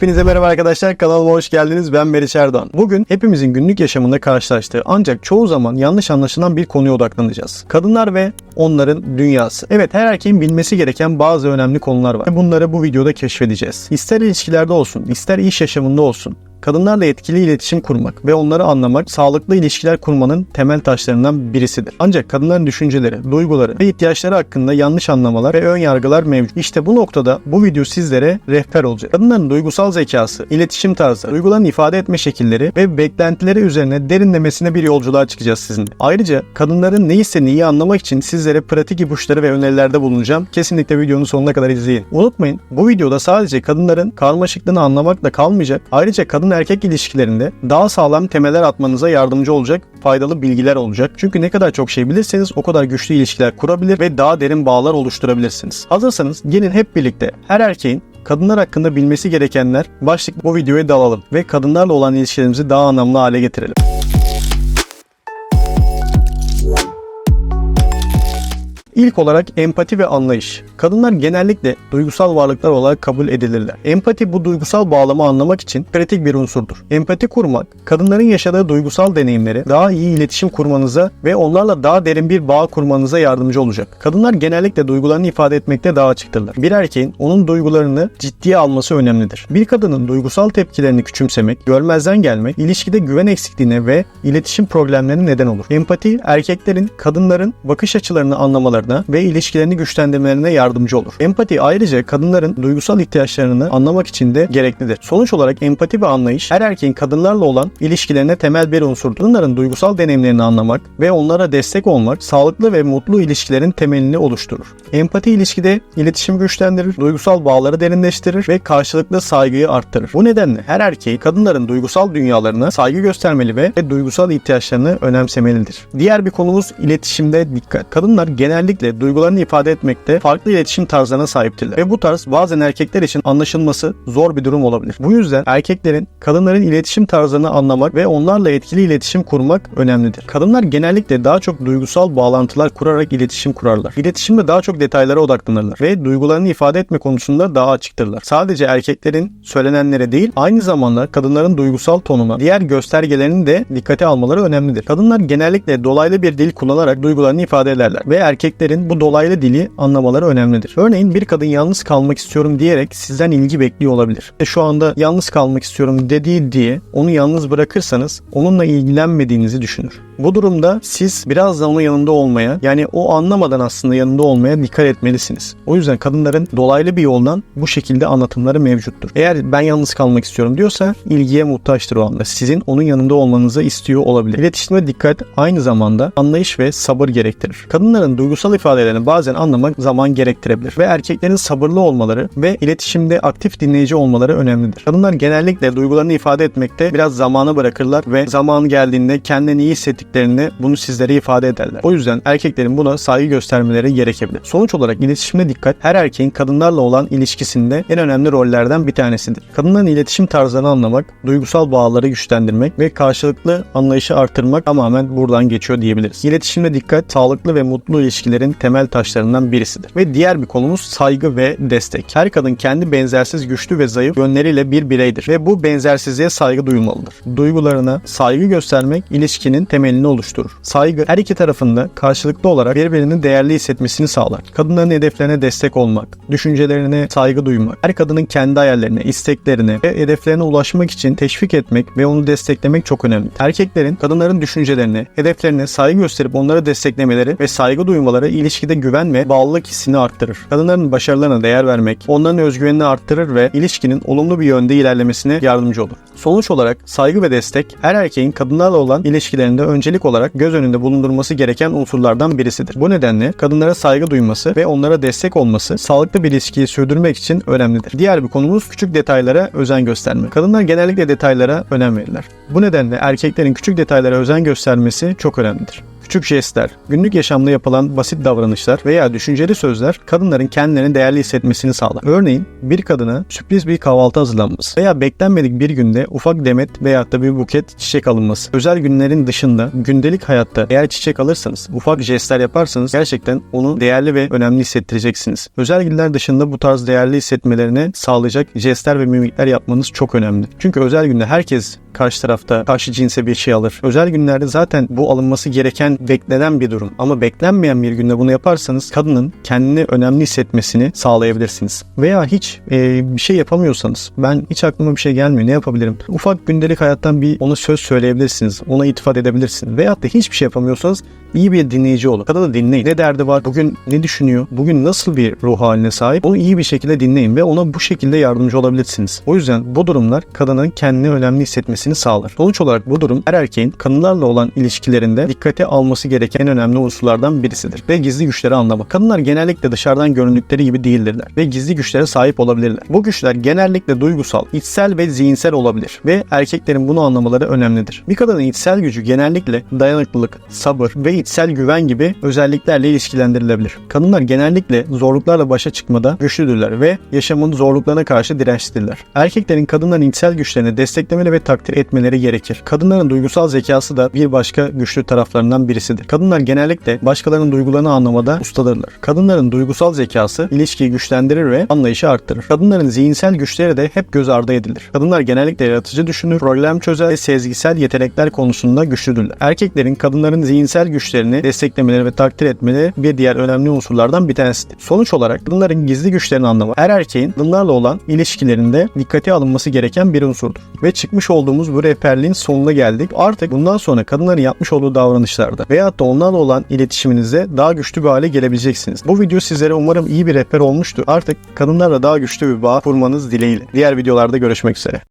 Hepinize merhaba arkadaşlar kanalıma hoş geldiniz ben Meriç Erdoğan. Bugün hepimizin günlük yaşamında karşılaştığı ancak çoğu zaman yanlış anlaşılan bir konuya odaklanacağız. Kadınlar ve onların dünyası. Evet her erkeğin bilmesi gereken bazı önemli konular var. Bunları bu videoda keşfedeceğiz. İster ilişkilerde olsun, ister iş yaşamında olsun. Kadınlarla etkili iletişim kurmak ve onları anlamak sağlıklı ilişkiler kurmanın temel taşlarından birisidir. Ancak kadınların düşünceleri, duyguları ve ihtiyaçları hakkında yanlış anlamalar ve ön yargılar mevcut. İşte bu noktada bu video sizlere rehber olacak. Kadınların duygusal zekası, iletişim tarzı, duygularını ifade etme şekilleri ve beklentileri üzerine derinlemesine bir yolculuğa çıkacağız sizinle. Ayrıca kadınların ne istediğini iyi anlamak için sizlere pratik ipuçları ve önerilerde bulunacağım. Kesinlikle videonun sonuna kadar izleyin. Unutmayın bu videoda sadece kadınların karmaşıklığını anlamakla kalmayacak. Ayrıca kadın erkek ilişkilerinde daha sağlam temeller atmanıza yardımcı olacak faydalı bilgiler olacak. Çünkü ne kadar çok şey bilirseniz o kadar güçlü ilişkiler kurabilir ve daha derin bağlar oluşturabilirsiniz. Hazırsanız gelin hep birlikte her erkeğin kadınlar hakkında bilmesi gerekenler başlık bu videoya dalalım ve kadınlarla olan ilişkilerimizi daha anlamlı hale getirelim. İlk olarak empati ve anlayış. Kadınlar genellikle duygusal varlıklar olarak kabul edilirler. Empati bu duygusal bağlamı anlamak için kritik bir unsurdur. Empati kurmak, kadınların yaşadığı duygusal deneyimleri daha iyi iletişim kurmanıza ve onlarla daha derin bir bağ kurmanıza yardımcı olacak. Kadınlar genellikle duygularını ifade etmekte daha açıktırlar. Bir erkeğin onun duygularını ciddiye alması önemlidir. Bir kadının duygusal tepkilerini küçümsemek, görmezden gelmek, ilişkide güven eksikliğine ve iletişim problemlerine neden olur. Empati, erkeklerin kadınların bakış açılarını anlamalarına ve ilişkilerini güçlendirmelerine yardımcı olur. Empati ayrıca kadınların duygusal ihtiyaçlarını anlamak için de gereklidir. Sonuç olarak empati ve anlayış her erkeğin kadınlarla olan ilişkilerine temel bir unsurdur. Kadınların duygusal deneyimlerini anlamak ve onlara destek olmak sağlıklı ve mutlu ilişkilerin temelini oluşturur. Empati ilişkide iletişim güçlendirir, duygusal bağları derinleştirir ve karşılıklı saygıyı arttırır. Bu nedenle her erkeği kadınların duygusal dünyalarına saygı göstermeli ve duygusal ihtiyaçlarını önemsemelidir. Diğer bir konumuz iletişimde dikkat. Kadınlar genellikle duygularını ifade etmekte farklı iletişim tarzlarına sahiptirler ve bu tarz bazen erkekler için anlaşılması zor bir durum olabilir. Bu yüzden erkeklerin kadınların iletişim tarzlarını anlamak ve onlarla etkili iletişim kurmak önemlidir. Kadınlar genellikle daha çok duygusal bağlantılar kurarak iletişim kurarlar. İletişimde daha çok detaylara odaklanırlar ve duygularını ifade etme konusunda daha açıktırlar. Sadece erkeklerin söylenenlere değil, aynı zamanda kadınların duygusal tonuna, diğer göstergelerini de dikkate almaları önemlidir. Kadınlar genellikle dolaylı bir dil kullanarak duygularını ifade ederler ve erkeklerin bu dolaylı dili anlamaları önemlidir. Örneğin bir kadın yalnız kalmak istiyorum diyerek sizden ilgi bekliyor olabilir. E şu anda yalnız kalmak istiyorum dediği diye onu yalnız bırakırsanız onunla ilgilenmediğinizi düşünür. Bu durumda siz biraz da onun yanında olmaya yani o anlamadan aslında yanında olmaya dikkat etmelisiniz. O yüzden kadınların dolaylı bir yoldan bu şekilde anlatımları mevcuttur. Eğer ben yalnız kalmak istiyorum diyorsa ilgiye muhtaçtır o anda. Sizin onun yanında olmanızı istiyor olabilir. İletişime dikkat aynı zamanda anlayış ve sabır gerektirir. Kadınların duygusal ifadelerini bazen anlamak zaman gerektirebilir ve erkeklerin sabırlı olmaları ve iletişimde aktif dinleyici olmaları önemlidir. Kadınlar genellikle duygularını ifade etmekte biraz zamanı bırakırlar ve zamanı geldiğinde kendini iyi hissettiklerini bunu sizlere ifade ederler. O yüzden erkeklerin buna saygı göstermeleri gerekebilir. Sonuç olarak iletişimde dikkat her erkeğin kadınlarla olan ilişkisinde en önemli rollerden bir tanesidir. Kadınların iletişim tarzlarını anlamak, duygusal bağları güçlendirmek ve karşılıklı anlayışı artırmak tamamen buradan geçiyor diyebiliriz. İletişimde dikkat sağlıklı ve mutlu ilişkilerin temel taşlarından birisidir. Ve diğer bir konumuz saygı ve destek. Her kadın kendi benzersiz güçlü ve zayıf yönleriyle bir bireydir ve bu benzersizliğe saygı duymalıdır. Duygularına saygı göstermek ilişkinin temelini oluşturur. Saygı her iki tarafında karşılıklı olarak birbirini değerli hissetmesini sağlar. Kadınların hedeflerine destek olmak, düşüncelerine saygı duymak, her kadının kendi hayallerine, isteklerine ve hedeflerine ulaşmak için teşvik etmek ve onu desteklemek çok önemli. Erkeklerin kadınların düşüncelerine, hedeflerine saygı gösterip onları desteklemeleri ve saygı duymaları ilişkide güven ve bağlılık hissini arttırır. Kadınların başarılarına değer vermek, onların özgüvenini arttırır ve ilişkinin olumlu bir yönde ilerlemesine yardımcı olur. Sonuç olarak saygı ve destek her erkeğin kadınlarla olan ilişkilerinde öncelik olarak göz önünde bulundurması gereken unsurlardan birisidir. Bu nedenle kadınlara saygı duyması ve onlara destek olması sağlıklı bir ilişkiyi sürdürmek için önemlidir. Diğer bir konumuz küçük detaylara özen gösterme. Kadınlar genellikle detaylara önem verirler. Bu nedenle erkeklerin küçük detaylara özen göstermesi çok önemlidir. Küçük jestler, günlük yaşamda yapılan basit davranışlar veya düşünceli sözler kadınların kendilerini değerli hissetmesini sağlar. Örneğin bir kadına sürpriz bir kahvaltı hazırlanması veya beklenmedik bir günde ufak demet veya da bir buket çiçek alınması. Özel günlerin dışında gündelik hayatta eğer çiçek alırsanız, ufak jestler yaparsanız gerçekten onu değerli ve önemli hissettireceksiniz. Özel günler dışında bu tarz değerli hissetmelerini sağlayacak jestler ve mimikler yapmanız çok önemli. Çünkü özel günde herkes karşı tarafta karşı cinse bir şey alır. Özel günlerde zaten bu alınması gereken beklenen bir durum. Ama beklenmeyen bir günde bunu yaparsanız kadının kendini önemli hissetmesini sağlayabilirsiniz. Veya hiç e, bir şey yapamıyorsanız ben hiç aklıma bir şey gelmiyor ne yapabilirim? Ufak gündelik hayattan bir ona söz söyleyebilirsiniz. Ona itifat edebilirsiniz. Veyahut da hiçbir şey yapamıyorsanız iyi bir dinleyici olun. Kadını dinleyin. Ne derdi var? Bugün ne düşünüyor? Bugün nasıl bir ruh haline sahip? Onu iyi bir şekilde dinleyin ve ona bu şekilde yardımcı olabilirsiniz. O yüzden bu durumlar kadının kendini önemli hissetmesini sağlar. Sonuç olarak bu durum her erkeğin kadınlarla olan ilişkilerinde dikkate alması gereken en önemli unsurlardan birisidir. Ve gizli güçleri anlamak. Kadınlar genellikle dışarıdan göründükleri gibi değildirler ve gizli güçlere sahip olabilirler. Bu güçler genellikle duygusal, içsel ve zihinsel olabilir ve erkeklerin bunu anlamaları önemlidir. Bir kadının içsel gücü genellikle dayanıklılık, sabır ve içsel güven gibi özelliklerle ilişkilendirilebilir. Kadınlar genellikle zorluklarla başa çıkmada güçlüdürler ve yaşamın zorluklarına karşı dirençlidirler. Erkeklerin kadınların içsel güçlerini desteklemeli ve takdir etmeleri gerekir. Kadınların duygusal zekası da bir başka güçlü taraflarından birisidir. Kadınlar genellikle başkalarının duygularını anlamada ustadırlar. Kadınların duygusal zekası ilişkiyi güçlendirir ve anlayışı arttırır. Kadınların zihinsel güçleri de hep göz ardı edilir. Kadınlar genellikle yaratıcı düşünür, problem çözer ve sezgisel yetenekler konusunda güçlüdürler. Erkeklerin kadınların zihinsel güçlerini desteklemeleri ve takdir etmeleri bir diğer önemli unsurlardan bir tanesidir. Sonuç olarak kadınların gizli güçlerini anlamak her erkeğin kadınlarla olan ilişkilerinde dikkate alınması gereken bir unsurdur. Ve çıkmış olduğumuz bu rehberliğin sonuna geldik. Artık bundan sonra kadınların yapmış olduğu davranışlarda veyahut da onlarla olan iletişiminizde daha güçlü bir hale gelebileceksiniz. Bu video sizlere umarım iyi bir rehber olmuştur. Artık kadınlarla daha güçlü bir bağ kurmanız dileğiyle. Diğer videolarda görüşmek üzere.